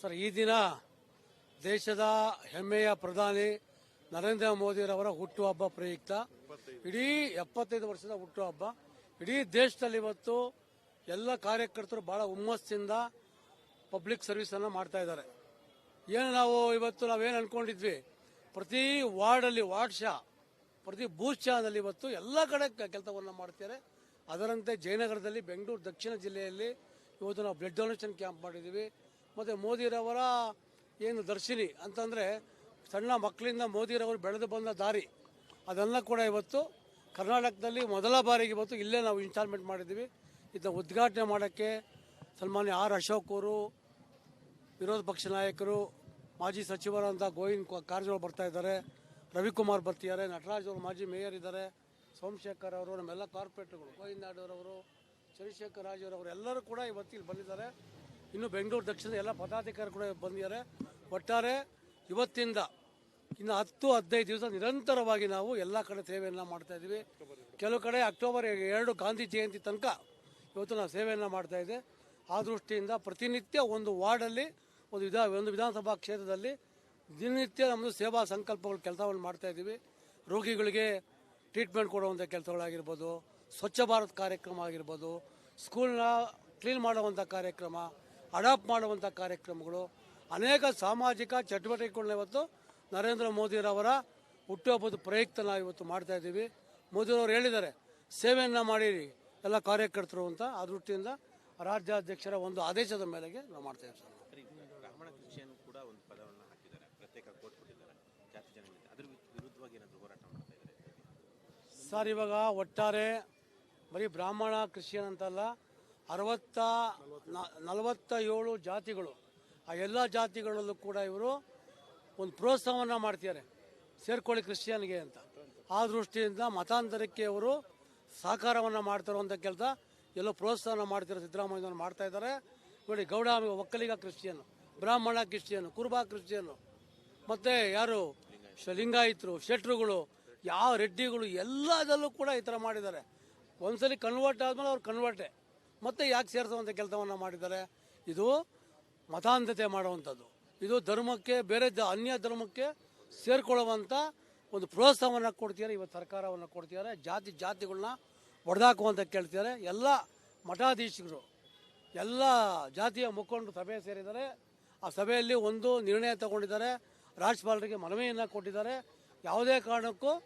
Sir, ಈ ದಿನ ದೇಶದ ಹೆಮ್ಮೆಯ ಪ್ರಧಾನಿ ನರೇಂದ್ರ ಮೋದಿರವರ ಹುಟ್ಟುಹಬ್ಬ ಪ್ರಯುಕ್ತ. ಇಡೀ ಎಪ್ಪತ್ತೈದು ವರ್ಷದ ಹುಟ್ಟುಹಬ್ಬ. ಇಡೀ ದೇಶದಲ್ಲಿ ಇವತ್ತು ಎಲ್ಲ ಕಾರ್ಯಕರ್ತರು ಬಹಳ ಹುಮ್ಮಸ್ಸಿಂದ ಪಬ್ಲಿಕ್ ಸರ್ವಿಸ್ ಅನ್ನ ಮಾಡ್ತಾ ಇದ್ದಾರೆ. ಏನು ನಾವು ಇವತ್ತು ನಾವೇನು ಅನ್ಕೊಂಡಿದ್ವಿ? ಪ್ರತಿ ವಾರ್ಡಲ್ಲಿ ವಾರ್ಡ್ ಶಾ, ಪ್ರತಿ ಬೂತ್ ಶಾದಲ್ಲಿ ಇವತ್ತು ಎಲ್ಲ ಕಡೆ ಕೆಲಸವನ್ನು ಮಾಡ್ತಾರೆ ಅದರಂತೆ ಜಯನಗರದಲ್ಲಿ, ಬೆಂಗಳೂರು ದಕ್ಷಿಣ ಜಿಲ್ಲೆಯಲ್ಲಿ ಇವತ್ತು ನಾವು ಬ್ಲಡ್ ಡೊನೇಷನ್ ಕ್ಯಾಂಪ್ ಮಾಡಿದ್ದೀವಿ. ಮತ್ತು ಮೋದಿರವರ ಏನು ದರ್ಶಿನಿ ಅಂತಂದರೆ ಸಣ್ಣ ಮಕ್ಕಳಿಂದ ಮೋದಿರವರು ಬೆಳೆದು ಬಂದ ದಾರಿ. ಅದೆಲ್ಲ ಕೂಡ ಇವತ್ತು ಕರ್ನಾಟಕದಲ್ಲಿ ಮೊದಲ ಬಾರಿಗೆ ಇವತ್ತು ಇಲ್ಲೇ ನಾವು ಇನ್ಸ್ಟಾಲ್ಮೆಂಟ್ ಮಾಡಿದ್ದೀವಿ. ಇದನ್ನ ಉದ್ಘಾಟನೆ ಮಾಡೋಕ್ಕೆ ಸನ್ಮಾನ್ಯ ಆರ್ ಅಶೋಕ್ ಅವರು, ವಿರೋಧ ಪಕ್ಷ ನಾಯಕರು, ಮಾಜಿ ಸಚಿವರಾದಂಥ ಗೋವಿಂದ್ ಕಾರಜೋಳ ಬರ್ತಾ ಇದ್ದಾರೆ. ರವಿಕುಮಾರ್ ಬರ್ತಿದ್ದಾರೆ. ನಟರಾಜ್ ಅವರು ಮಾಜಿ ಮೇಯರ್ ಇದ್ದಾರೆ. ಸೋಮಶೇಖರ್ ಅವರು, ನಮ್ಮೆಲ್ಲ ಕಾರ್ಪೊರೇಟ್ಗಳು ಗೋವಿಂದ ನಾಡೋರವರು, ಚಂದ್ರಶೇಖರ್ ರಾಜವರವರು ಎಲ್ಲರೂ ಕೂಡ ಇವತ್ತು ಇಲ್ಲಿ ಬಂದಿದ್ದಾರೆ. ಇನ್ನು ಬೆಂಗಳೂರು ದಕ್ಷಿಣದ ಎಲ್ಲ ಪದಾಧಿಕಾರಿ ಕೂಡ ಬಂದಿದ್ದಾರೆ. ಒಟ್ಟಾರೆ ಇವತ್ತಿಂದ ಇನ್ನು ಹತ್ತು, ಹದಿನೈದು ದಿವಸ ನಿರಂತರವಾಗಿ ನಾವು ಎಲ್ಲ ಕಡೆ ಸೇವೆಯನ್ನು ಮಾಡ್ತಾ ಇದ್ದೀವಿ. ಕೆಲವು ಕಡೆ ಅಕ್ಟೋಬರ್ ಎರಡು ಗಾಂಧಿ ಜಯಂತಿ ತನಕ ಇವತ್ತು ನಾವು ಸೇವೆಯನ್ನು ಮಾಡ್ತಾ ಇದ್ದೆ ಆ ದೃಷ್ಟಿಯಿಂದ ಪ್ರತಿನಿತ್ಯ ಒಂದು ವಾರ್ಡಲ್ಲಿ, ಒಂದು ವಿಧ, ಒಂದು ವಿಧಾನಸಭಾ ಕ್ಷೇತ್ರದಲ್ಲಿ ದಿನನಿತ್ಯ ನಮ್ಮದು ಸೇವಾ ಸಂಕಲ್ಪಗಳು ಕೆಲಸವನ್ನು ಮಾಡ್ತಾ ಇದ್ದೀವಿ. ರೋಗಿಗಳಿಗೆ ಟ್ರೀಟ್ಮೆಂಟ್ ಕೊಡುವಂಥ ಕೆಲಸಗಳಾಗಿರ್ಬೋದು, ಸ್ವಚ್ಛ ಭಾರತ್ ಕಾರ್ಯಕ್ರಮ ಆಗಿರ್ಬೋದು, ಸ್ಕೂಲ್ನ ಕ್ಲೀನ್ ಮಾಡುವಂಥ ಕಾರ್ಯಕ್ರಮ ಅಡಾಪ್ಟ್ ಮಾಡುವಂಥ ಕಾರ್ಯಕ್ರಮಗಳು ಅನೇಕ ಸಾಮಾಜಿಕ ಚಟುವಟಿಕೆಗಳನ್ನ ಇವತ್ತು ನರೇಂದ್ರ ಮೋದಿರವರ ಹುಟ್ಟುಹಬ್ಬದ ಪ್ರಯುಕ್ತ ನಾವು ಇವತ್ತು ಮಾಡ್ತಾ ಇದ್ದೀವಿ. ಮೋದಿಯವರು ಹೇಳಿದ್ದಾರೆ ಸೇವೆಯನ್ನು ಮಾಡಿರಿ ಎಲ್ಲ ಕಾರ್ಯಕರ್ತರು ಅಂತ ಆ ದೃಷ್ಟಿಯಿಂದ ರಾಜ್ಯಾಧ್ಯಕ್ಷರ ಒಂದು ಆದೇಶದ ಮೇರೆಗೆ ನಾವು ಮಾಡ್ತಾ ಇದ್ದೀವಿ ಸರ್. ಇವಾಗ ಒಟ್ಟಾರೆ ಬರೀ ಬ್ರಾಹ್ಮಣ ಕ್ರಿಶ್ಚಿಯನ್ ಅಂತಲ್ಲ ಅರವತ್ತ ನಲವತ್ತ ಏಳು ಜಾತಿಗಳು. ಆ ಎಲ್ಲ ಜಾತಿಗಳಲ್ಲೂ ಕೂಡ ಇವರು ಒಂದು ಪ್ರೋತ್ಸಾಹವನ್ನು ಮಾಡ್ತಿದ್ದಾರೆ. ಸೇರ್ಕೊಳ್ಳಿ ಕ್ರಿಶ್ಚಿಯನ್ಗೆ ಅಂತ. ಆ ದೃಷ್ಟಿಯಿಂದ ಮತಾಂತರಕ್ಕೆ ಅವರು ಸಹಕಾರವನ್ನು ಮಾಡ್ತಿರುವಂಥ ಕೆಲಸ. ಎಲ್ಲೋ ಪ್ರೋತ್ಸಾಹನ ಮಾಡ್ತಿರೋ ಸಿದ್ದರಾಮಯ್ಯ ಮಾಡ್ತಾ ಇದ್ದಾರೆ. ನೋಡಿ, Gowda Vokkaliga Christian, Brahmin Christian, Kuruba Christian. ಮತ್ತೆ ಯಾರು? ಲಿಂಗಾಯಿತರು ಶೆಟ್ರುಗಳು ಯಾವ ರೆಡ್ಡಿಗಳು ಎಲ್ಲದಲ್ಲೂ ಕೂಡ ಈ ಥರ ಮಾಡಿದ್ದಾರೆ. ಒಂದ್ಸಲಿ ಕನ್ವರ್ಟ್ ಆದ್ಮೇಲೆ ಅವ್ರು ಕನ್ವರ್ಟೆ ಮತ್ತೆ ಯಾಕೆ ಸೇರಿಸುವಂಥ ಕೆಲಸವನ್ನು ಮಾಡಿದ್ದಾರೆ? ಇದು ಮತಾಂಧತೆ ಮಾಡುವಂಥದ್ದು. ಇದು ಧರ್ಮಕ್ಕೆ, ಬೇರೆ ದ- ಅನ್ಯ ಧರ್ಮಕ್ಕೆ ಸೇರಿಕೊಳ್ಳುವಂಥ ಒಂದು ಪ್ರೋತ್ಸಾಹವನ್ನು ಕೊಡ್ತಿದ್ದಾರೆ, ಇವತ್ತು ಸರ್ಕಾರವನ್ನು ಕೊಡ್ತಿದ್ದಾರೆ, ಜಾತಿ ಜಾತಿಗಳನ್ನ ಹೊಡೆದಾಕುವಂತ ಕೇಳ್ತಿದ್ದಾರೆ. ಎಲ್ಲ ಮಠಾಧೀಶರು, ಎಲ್ಲ ಜಾತಿಯ ಮುಖಂಡರು ಸಭೆ ಸೇರಿದ್ದಾರೆ. ಆ ಸಭೆಯಲ್ಲಿ ಒಂದು ನಿರ್ಣಯ ತಗೊಂಡಿದ್ದಾರೆ. ರಾಜ್ಯಪಾಲರಿಗೆ ಮನವಿಯನ್ನು ಕೊಟ್ಟಿದ್ದಾರೆ. ಯಾವುದೇ ಕಾರಣಕ್ಕೂ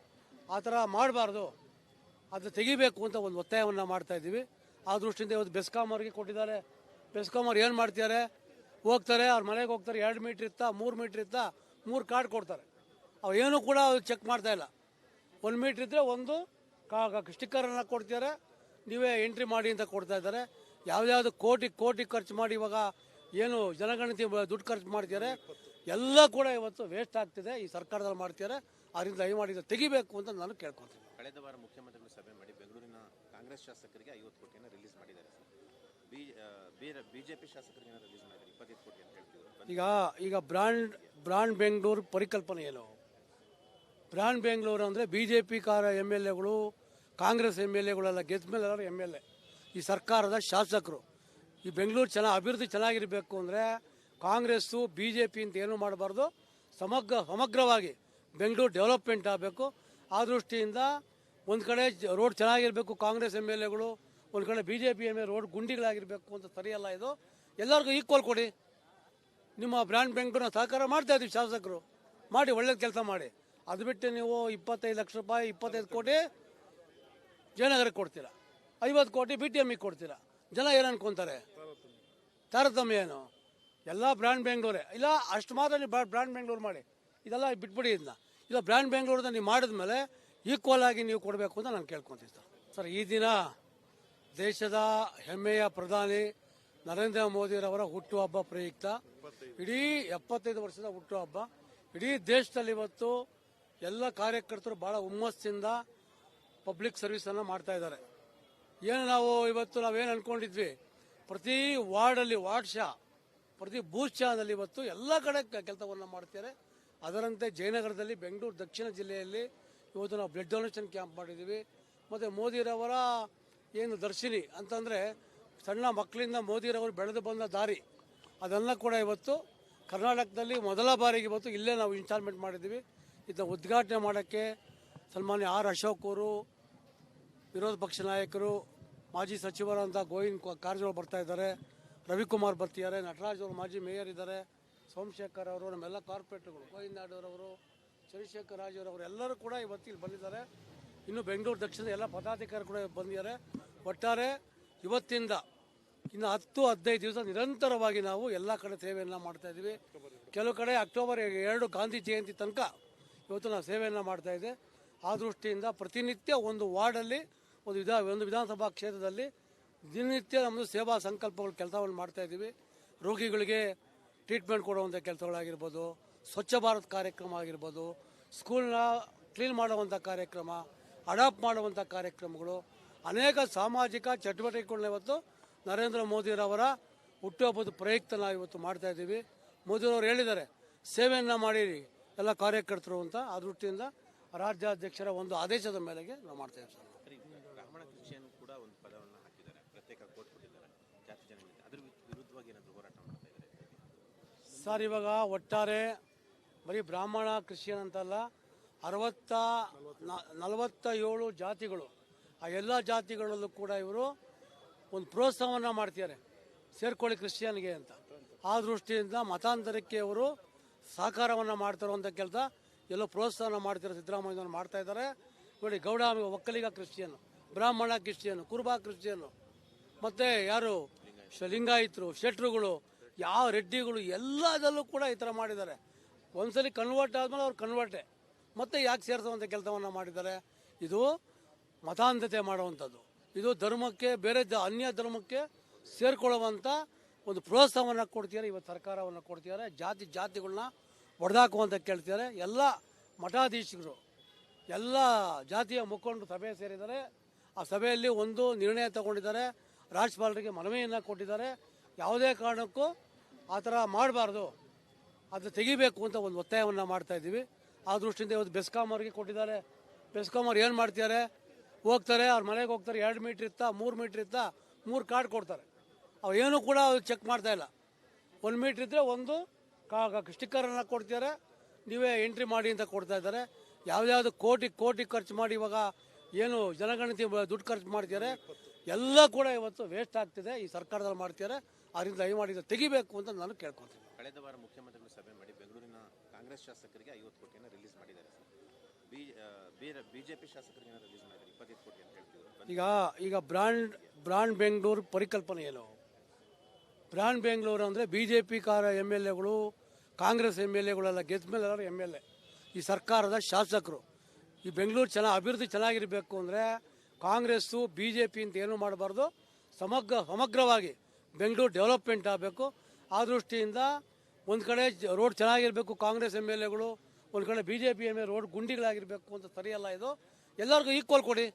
ಆ ಥರ ಮಾಡಬಾರ್ದು. ಅದು ತೆಗಿಬೇಕು ಅಂತ ಒಂದು ಒತ್ತಾಯವನ್ನು ಮಾಡ್ತಾ ಇದ್ದೀವಿ. ಆ ದೃಷ್ಟಿಯಿಂದ ಇವತ್ತು ಬೆಸ್ಕಾಂ ಅವ್ರಿಗೆ ಕೊಟ್ಟಿದ್ದಾರೆ. ಬೆಸ್ಕಾಂ ಅವ್ರು ಏನು ಮಾಡ್ತಿದ್ದಾರೆ? ಹೋಗ್ತಾರೆ, ಅವ್ರ ಮನೆಗೆ ಹೋಗ್ತಾರೆ, ಎರಡು ಮೀಟ್ರ್ ಇತ್ತಾ, ಮೂರು ಮೀಟ್ರ್ ಇತ್ತಾ, ಮೂರು ಕಾರ್ಡ್ ಕೊಡ್ತಾರೆ. ಅವು ಏನೂ ಕೂಡ ಚೆಕ್ ಮಾಡ್ತಾ ಇಲ್ಲ. ಒಂದು ಮೀಟ್ರ್ ಇದ್ದರೆ ಒಂದು ಸ್ಟಿಕ್ಕರನ್ನು ಕೊಡ್ತಿದ್ದಾರೆ ನೀವೇ ಎಂಟ್ರಿ ಮಾಡಿ ಅಂತ ಕೊಡ್ತಾ ಇದ್ದಾರೆ. ಯಾವ್ದಾವ್ದು ಕೋಟಿ ಕೋಟಿ ಖರ್ಚು ಮಾಡಿ ಇವಾಗ ಏನು ಜನಗಣತಿ ದುಡ್ಡು ಖರ್ಚು ಮಾಡ್ತಿದ್ದಾರೆ ಎಲ್ಲ ಕೂಡ ಇವತ್ತು ವೇಸ್ಟ್ ಆಗ್ತಿದೆ. ಈ ಸರ್ಕಾರದಲ್ಲಿ ಮಾಡ್ತಿದ್ದಾರೆ ಅದರಿಂದ ದಯಮಾಡಿ ತೆಗಿಬೇಕು ಅಂತ ನಾನು ಕೇಳ್ಕೊತೀನಿ ಕಳೆದ ವಾರ ಸಭೆ ಮಾಡಿ ಬೆಂಗಳೂರಿನ ಕಾಂಗ್ರೆಸ್ ಶಾಸಕರಿಗೆ ಐವತ್ತು ಕೋಟಿಯನ್ನು ರಿಲೀಸ್ ಮಾಡಿದ್ದಾರೆ ಸರ್. ಬಿಜೆಪಿ ಶಾಸಕರಿಗೆ ರಿಲೀಸ್ ಮಾಡಿದ್ದಾರೆ, ಇಪ್ಪತ್ತೈದು ಕೋಟಿ ಅಂತ ಈಗ ಈಗ ಬ್ರಾಂಡ್ ಬ್ರಾಂಡ್ ಬೆಂಗಳೂರು ಪರಿಕಲ್ಪನೆ ಏನು? ಬ್ರಾಂಡ್ ಬೆಂಗಳೂರು ಅಂದರೆ ಬಿ ಜೆ ಪಿ ಕಾರ ಎಂ ಎಲ್ ಎಗಳು, ಕಾಂಗ್ರೆಸ್ ಎಂ ಎಲ್ ಎಗಳೆಲ್ಲ ಗೆದ್ದ ಮೇಲೆ ಎಲ್ಲರೂ ಎಂ ಎಲ್ ಎ. ಈ ಸರ್ಕಾರದ ಶಾಸಕರು. ಈ ಬೆಂಗಳೂರು ಚೆನ್ನಾಗಿ ಅಭಿವೃದ್ಧಿ ಚೆನ್ನಾಗಿರಬೇಕು ಅಂದರೆ ಕಾಂಗ್ರೆಸ್ಸು ಬಿ ಜೆ ಪಿ ಅಂತ ಏನೂ ಮಾಡಬಾರ್ದು? ಸಮಗ್ರ, ಸಮಗ್ರವಾಗಿ ಬೆಂಗಳೂರು ಡೆವಲಪ್ಮೆಂಟ್ ಆಗಬೇಕು. ಆ ದೃಷ್ಟಿಯಿಂದ ಒಂದು ಕಡೆ ರೋಡ್ ಚೆನ್ನಾಗಿರಬೇಕು ಕಾಂಗ್ರೆಸ್ ಎಂ ಎಲ್ ಎಗಳು, ಒಂದು ಕಡೆ B J P M L road ಗುಂಡಿಗಳಾಗಿರಬೇಕು ಅಂತ ಸರಿಯಲ್ಲ ಇದು. ಎಲ್ಲರಿಗೂ ಈಕ್ವಲ್ ಕೊಡಿ. ನಿಮ್ಮ ಬ್ರ್ಯಾಂಡ್ ಬ್ಯಾಂಕ್ನ ಸಹಕಾರ ಮಾಡ್ತಾ ಇದ್ದೀವಿ ಶಾಸಕರು. ಮಾಡಿ, ಒಳ್ಳೇದು ಕೆಲಸ ಮಾಡಿ. ಅದು ಬಿಟ್ಟು ನೀವು ಇಪ್ಪತ್ತೈದು ಲಕ್ಷ ರೂಪಾಯಿ, ಇಪ್ಪತ್ತೈದು ಕೋಟಿ ಜಯನಗರಕ್ಕೆ ಕೊಡ್ತೀರಾ? ಐವತ್ತು ಕೋಟಿ ಬಿ ಟಿ ಎಮ್ಗೆ ಕೊಡ್ತೀರಾ? ಜನ ಏನು ಅನ್ಕೊಂತಾರೆ? ತಾರತಮ್ಯ ಏನು? ಎಲ್ಲ ಬ್ರ್ಯಾಂಡ್ ಬೆಂಗಳೂರೇ ಇಲ್ಲ, ಅಷ್ಟು ಮಾತ್ರ ನೀವು ಬ್ರ್ಯಾಂಡ್ ಬೆಂಗಳೂರು ಮಾಡಿ. ಇದೆಲ್ಲ ಬಿಟ್ಬಿಡಿ ಇದನ್ನ ಇಲ್ಲ, ಬ್ರ್ಯಾಂಡ್ ಬೆಂಗಳೂರನ್ನ ನೀವು ಮಾಡಿದ್ಮೇಲೆ ಈಕ್ವಲ್ ಆಗಿ ನೀವು ಕೊಡಬೇಕು ಅಂತ ನಾನು ಕೇಳ್ಕೊತೀನಿ ಸರ್ ಸರ್ ಈ ದಿನ ದೇಶದ ಹೆಮ್ಮೆಯ ಪ್ರಧಾನಿ ನರೇಂದ್ರ ಮೋದಿರವರ ಹುಟ್ಟುಹಬ್ಬ ಪ್ರಯುಕ್ತ. ಇಡೀ ಎಪ್ಪತ್ತೈದು ವರ್ಷದ ಹುಟ್ಟುಹಬ್ಬ. ಇಡೀ ದೇಶದಲ್ಲಿ ಇವತ್ತು ಎಲ್ಲ ಕಾರ್ಯಕರ್ತರು ಬಹಳ ಹುಮ್ಮಸ್ಸಿಂದ ಪಬ್ಲಿಕ್ ಸರ್ವಿಸನ್ನು ಮಾಡ್ತಾ ಇದ್ದಾರೆ. ಏನು ನಾವು ಇವತ್ತು ನಾವೇನು ಅನ್ಕೊಂಡಿದ್ವಿ? ಪ್ರತಿ ವಾರ್ಡಲ್ಲಿ ವಾರ್ಡ್ ಶಾ ಪ್ರತಿ ಬೂತ್ ಶಾದಲ್ಲಿ ಇವತ್ತು ಎಲ್ಲ ಕಡೆ ಕೆಲಸವನ್ನು ಮಾಡ್ತಾರೆ ಅದರಂತೆ ಜಯನಗರದಲ್ಲಿ, ಬೆಂಗಳೂರು, ದಕ್ಷಿಣ ಜಿಲ್ಲೆಯಲ್ಲಿ ಇವತ್ತು ನಾವು ಬ್ಲಡ್ ಡೊನೇಷನ್ ಕ್ಯಾಂಪ್ ಮಾಡಿದ್ದೀವಿ. ಮತ್ತು ಮೋದಿರವರ ಏನು ದರ್ಶಿನಿ ಅಂತಂದರೆ ಸಣ್ಣ ಮಕ್ಕಳಿಂದ ಮೋದಿರವರು ಬೆಳೆದು ಬಂದ ದಾರಿ. ಅದೆಲ್ಲ ಕೂಡ ಇವತ್ತು ಕರ್ನಾಟಕದಲ್ಲಿ ಮೊದಲ ಬಾರಿಗೆ ಇವತ್ತು ಇಲ್ಲೇ ನಾವು ಇನ್ಸ್ಟಾಲ್ಮೆಂಟ್ ಮಾಡಿದ್ದೀವಿ. ಇದನ್ನ ಉದ್ಘಾಟನೆ ಮಾಡೋಕ್ಕೆ ಸನ್ಮಾನ್ಯ ಆರ್ ಅಶೋಕ್ ಅವರು, ವಿರೋಧ ಪಕ್ಷ ನಾಯಕರು, ಮಾಜಿ ಸಚಿವರಂತ ಗೋವಿಂದ್ ಕಾರಜೋಳ ಬರ್ತಾ ಇದ್ದಾರೆ. ರವಿಕುಮಾರ್ ಬರ್ತಿದ್ದಾರೆ. ನಟರಾಜ್ ಅವರು ಮಾಜಿ ಮೇಯರ್ ಇದ್ದಾರೆ. ಸೋಮಶೇಖರ್ ಅವರು, ನಮ್ಮೆಲ್ಲ ಕಾರ್ಪೊರೇಟ್ಗಳು ಗೋವಿಂದ ನಾಡೋರವರು ಚಂದ್ರಶೇಖರ್ ರಾಜ್ ಅವರು ಎಲ್ಲರೂ ಕೂಡ ಇವತ್ತು ಇಲ್ಲಿ ಬಂದಿದ್ದಾರೆ. ಇನ್ನು ಬೆಂಗಳೂರು ದಕ್ಷಿಣದ ಎಲ್ಲ ಪದಾಧಿಕಾರಿ ಕೂಡ ಬಂದಿದ್ದಾರೆ. ಒಟ್ಟಾರೆ ಇವತ್ತಿಂದ ಇನ್ನು ಹತ್ತು, ಹದಿನೈದು ದಿವಸ ನಿರಂತರವಾಗಿ ನಾವು ಎಲ್ಲ ಕಡೆ ಸೇವೆಯನ್ನು ಮಾಡ್ತಾ ಇದ್ದೀವಿ. ಕೆಲವು ಕಡೆ ಅಕ್ಟೋಬರ್ ಎರಡು ಗಾಂಧಿ ಜಯಂತಿ ತನಕ ಇವತ್ತು ನಾವು ಸೇವೆಯನ್ನು ಮಾಡ್ತಾ ಇದ್ದೆ ಆ ದೃಷ್ಟಿಯಿಂದ ಪ್ರತಿನಿತ್ಯ ಒಂದು ವಾರ್ಡಲ್ಲಿ, ಒಂದು ವಿಧ, ಒಂದು ವಿಧಾನಸಭಾ ಕ್ಷೇತ್ರದಲ್ಲಿ ದಿನನಿತ್ಯ ನಮ್ಮದು ಸೇವಾ ಸಂಕಲ್ಪಗಳು, ಕೆಲಸವನ್ನು ಮಾಡ್ತಾ ಇದ್ದೀವಿ. ರೋಗಿಗಳಿಗೆ ಟ್ರೀಟ್ಮೆಂಟ್ ಕೊಡುವಂಥ ಕೆಲಸಗಳಾಗಿರ್ಬೋದು ಸ್ವಚ್ಛ ಭಾರತ್ ಕಾರ್ಯಕ್ರಮ ಆಗಿರ್ಬೋದು ಸ್ಕೂಲ್ನ ಕ್ಲೀನ್ ಮಾಡುವಂಥ ಕಾರ್ಯಕ್ರಮ ಅಡಾಪ್ಟ್ ಮಾಡುವಂಥ ಕಾರ್ಯಕ್ರಮಗಳು ಅನೇಕ ಸಾಮಾಜಿಕ ಚಟುವಟಿಕೆಗಳನ್ನ ಇವತ್ತು ನರೇಂದ್ರ ಮೋದಿರವರ ಹುಟ್ಟುಹಬ್ಬದ ಪ್ರಯುಕ್ತ ನಾವು ಇವತ್ತು ಮಾಡ್ತಾ ಇದ್ದೀವಿ. ಮೋದಿಯವರು ಹೇಳಿದ್ದಾರೆ ಸೇವೆಯನ್ನು ಮಾಡಿರಿ ಎಲ್ಲ ಕಾರ್ಯಕರ್ತರು ಅಂತ ಆ ದೃಷ್ಟಿಯಿಂದ ರಾಜ್ಯಾಧ್ಯಕ್ಷರ ಒಂದು ಆದೇಶದ ಮೇರೆಗೆ ನಾವು ಮಾಡ್ತಾ ಇದ್ದೀವಿ ಸರ್. ಸರಿ ಇವಾಗ ಒಟ್ಟಾರೆ ಬರೀ ಬ್ರಾಹ್ಮಣ, ಕ್ರಿಶ್ಚಿಯನ್ ಅಂತಲ್ಲ, ಅರವತ್ತ ನಲವತ್ತ ಏಳು ಜಾತಿಗಳು. ಆ ಎಲ್ಲ ಜಾತಿಗಳಲ್ಲೂ ಕೂಡ ಇವರು ಒಂದು ಪ್ರೋತ್ಸಾಹವನ್ನು ಮಾಡ್ತಿದ್ದಾರೆ. ಸೇರ್ಕೊಳ್ಳಿ ಕ್ರಿಶ್ಚಿಯನ್ಗೆ ಅಂತ. ಆ ದೃಷ್ಟಿಯಿಂದ ಮತಾಂತರಕ್ಕೆ ಅವರು ಸಹಕಾರವನ್ನು ಮಾಡ್ತಿರುವಂಥ ಕೆಲಸ ಎಲ್ಲೋ ಪ್ರೋತ್ಸಾಹನ ಮಾಡ್ತಿರೋ ಸಿದ್ದರಾಮಯ್ಯನವರು ಮಾಡ್ತಾ ಇದ್ದಾರೆ. ನೋಡಿ, Gowda Vokkaliga Christian, Brahmin Christian, Kuruba Christian. ಮತ್ತೆ ಯಾರು? ಲಿಂಗಾಯತರು ಶೆಟ್ರುಗಳು ಯಾವ ರೆಡ್ಡಿಗಳು ಎಲ್ಲದಲ್ಲೂ ಕೂಡ ಈ ಥರ ಮಾಡಿದ್ದಾರೆ. ಒಂದ್ಸಲಿ ಕನ್ವರ್ಟ್ ಆದ್ಮೇಲೆ ಅವ್ರು ಕನ್ವರ್ಟೆ. ಮತ್ತೆ ಯಾಕೆ ಸೇರಿಸುವಂಥ ಕೆಲಸವನ್ನು ಮಾಡಿದ್ದಾರೆ? ಇದು ಮತಾಂಧತೆ ಮಾಡುವಂಥದ್ದು. ಇದು ಧರ್ಮಕ್ಕೆ, ಬೇರೆ ದ- ಅನ್ಯ ಧರ್ಮಕ್ಕೆ ಸೇರ್ಕೊಳ್ಳುವಂಥ ಒಂದು ಪ್ರೋತ್ಸಾಹವನ್ನು ಕೊಡ್ತಿದ್ದಾರೆ, ಇವತ್ತು ಸರ್ಕಾರವನ್ನು ಕೊಡ್ತಿದ್ದಾರೆ, ಜಾತಿ ಜಾತಿಗಳನ್ನ ಹೊಡೆದಾಕುವಂತ ಕೇಳ್ತಿದ್ದಾರೆ. ಎಲ್ಲ ಮಠಾಧೀಶರು, ಎಲ್ಲ ಜಾತಿಯ ಮುಖಂಡರು ಸಭೆ ಸೇರಿದ್ದಾರೆ. ಆ ಸಭೆಯಲ್ಲಿ ಒಂದು ನಿರ್ಣಯ ತಗೊಂಡಿದ್ದಾರೆ. ರಾಜ್ಯಪಾಲರಿಗೆ ಮನವಿಯನ್ನು ಕೊಟ್ಟಿದ್ದಾರೆ. ಯಾವುದೇ ಕಾರಣಕ್ಕೂ ಆ ಥರ ಮಾಡಬಾರ್ದು. ಅದು ತೆಗಿಬೇಕು ಅಂತ ಒಂದು ಒತ್ತಾಯವನ್ನು ಮಾಡ್ತಾ ಇದ್ದೀವಿ. ಆ ದೃಷ್ಟಿಯಿಂದ ಇವತ್ತು ಬೆಸ್ಕಾಂ ಅವ್ರಿಗೆ ಕೊಟ್ಟಿದ್ದಾರೆ. ಬೆಸ್ಕಾಂ ಅವ್ರು ಏನು ಮಾಡ್ತಿದ್ದಾರೆ? ಹೋಗ್ತಾರೆ, ಅವ್ರ ಮನೆಗೆ ಹೋಗ್ತಾರೆ. ಎರಡು ಮೀಟ್ರ್ ಇತ್ತಾ, ಮೂರು ಮೀಟ್ರ್ ಇತ್ತಾ, ಮೂರು ಕಾರ್ಡ್ ಕೊಡ್ತಾರೆ. ಅವು ಏನೂ ಕೂಡ ಅವ್ರು ಚೆಕ್ ಮಾಡ್ತಾ ಇಲ್ಲ. ಒಂದು ಮೀಟ್ರ್ ಇದ್ದರೆ ಒಂದು ಸ್ಟಿಕ್ಕರನ್ನು ಕೊಡ್ತಿದ್ದಾರೆ. ನೀವೇ ಎಂಟ್ರಿ ಮಾಡಿ ಅಂತ ಕೊಡ್ತಾ ಇದ್ದಾರೆ. ಯಾವ್ದಾವ್ದು ಕೋಟಿ ಕೋಟಿ ಖರ್ಚು ಮಾಡಿ ಇವಾಗ ಏನು ಜನಗಣತಿ ದುಡ್ಡು ಖರ್ಚು ಮಾಡ್ತಿದ್ದಾರೆ. ಎಲ್ಲ ಕೂಡ ಇವತ್ತು ವೇಸ್ಟ್ ಆಗ್ತಿದೆ. ಈ ಸರ್ಕಾರದಲ್ಲಿ ಮಾಡ್ತಿದ್ದಾರೆ. ಅದರಿಂದ ಇದನ್ನ ತೆಗಿಬೇಕು ಅಂತ ನಾನು ಕೇಳ್ಕೊತೀನಿ ಕಳೆದ ವಾರ ಮುಖ್ಯಮಂತ್ರಿಗಳು ಸಭೆ ಮಾಡಿ ಬೆಂಗಳೂರಿನ ಕಾಂಗ್ರೆಸ್ ಶಾಸಕರಿಗೆ ಐವತ್ತು ಕೋಟಿಯನ್ನು ರಿಲೀಸ್ ಮಾಡಿದ್ದಾರೆ ಸರ್. ಬಿಜೆಪಿ ಶಾಸಕರಿಗೆ ರಿಲೀಸ್ ಮಾಡಿದ್ದಾರೆ ಇಪ್ಪತ್ತೈದು ಕೋಟಿ ಅಂತ ಹೇಳ್ತಿದ್ರು ಈಗ ಈಗ ಬ್ರಾಂಡ್ ಬ್ರಾಂಡ್ ಬೆಂಗಳೂರು ಪರಿಕಲ್ಪನೆ ಏನು? ಬ್ರಾಂಡ್ ಬೆಂಗಳೂರು ಅಂದರೆ ಬಿ ಜೆ ಪಿ ಕಾರ ಎಂ ಎಲ್ ಎಗಳು, ಕಾಂಗ್ರೆಸ್ ಎಂ ಎಲ್ ಎಗಳೆಲ್ಲ ಗೆದ್ದ ಮೇಲೆ ಎಲ್ಲರೂ ಎಂ ಎಲ್ ಎ. ಈ ಸರ್ಕಾರದ ಶಾಸಕರು. ಈ ಬೆಂಗಳೂರು ಚೆನ್ನಾಗಿ ಅಭಿವೃದ್ಧಿ ಚೆನ್ನಾಗಿರಬೇಕು ಅಂದರೆ ಕಾಂಗ್ರೆಸ್ಸು ಬಿ ಜೆ ಪಿ ಅಂತ ಏನೂ ಮಾಡಬಾರ್ದು? ಸಮಗ್ರ, ಸಮಗ್ರವಾಗಿ ಬೆಂಗಳೂರು ಡೆವಲಪ್ಮೆಂಟ್ ಆಗಬೇಕು. ಆ ದೃಷ್ಟಿಯಿಂದ ಒಂದು ಕಡೆ ರೋಡ್ ಚೆನ್ನಾಗಿರಬೇಕು ಕಾಂಗ್ರೆಸ್ ಎಂ ಎಲ್ ಎಗಳು, ಒಂದು ಕಡೆ B J P M L road ಗುಂಡಿಗಳಾಗಿರಬೇಕು ಅಂತ ಸರಿಯಲ್ಲ ಇದು. ಎಲ್ಲರಿಗೂ ಈಕ್ವಲ್ ಕೊಡಿ.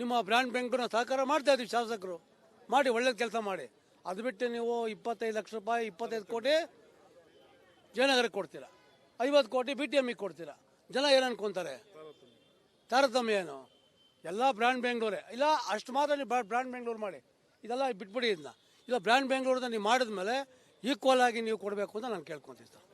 ನಿಮ್ಮ ಬ್ರ್ಯಾಂಡ್ ಬ್ಯಾಂಕ್ನ ಸಹಕಾರ ಮಾಡ್ತಾ ಇದ್ದೀವಿ ಶಾಸಕರು. ಮಾಡಿ ಒಳ್ಳೇದು ಕೆಲಸ ಮಾಡಿ. ಅದು ಬಿಟ್ಟು ನೀವು ಇಪ್ಪತ್ತೈದು ಲಕ್ಷ ರೂಪಾಯಿ, ಇಪ್ಪತ್ತೈದು ಕೋಟಿ ಜಯನಗರಕ್ಕೆ ಕೊಡ್ತೀರಾ? ಐವತ್ತು ಕೋಟಿ ಬಿ ಟಿ ಎಮ್ಗೆ ಕೊಡ್ತೀರಾ? ಜನ ಏನು ಅನ್ಕೊಂತಾರೆ? ತಾರತಮ್ಯ ಏನು? ಎಲ್ಲ ಬ್ರ್ಯಾಂಡ್ ಬೆಂಗಳೂರೇ ಇಲ್ಲ, ಅಷ್ಟು ಮಾತ್ರ ನೀವು ಬ್ರ್ಯಾಂಡ್ ಬೆಂಗಳೂರು ಮಾಡಿ. ಇದೆಲ್ಲ ಬಿಟ್ಬಿಡಿ ಇದನ್ನ ಇಲ್ಲ, ಬ್ರ್ಯಾಂಡ್ ಬೆಂಗಳೂರನ್ನ ನೀವು ಮಾಡಿದ್ಮೇಲೆ ಈಕ್ವಲ್ ಆಗಿ ನೀವು ಕೊಡಬೇಕು ಅಂತ ನಾನು ಕೇಳ್ಕೊತೀನಿ ಸರ್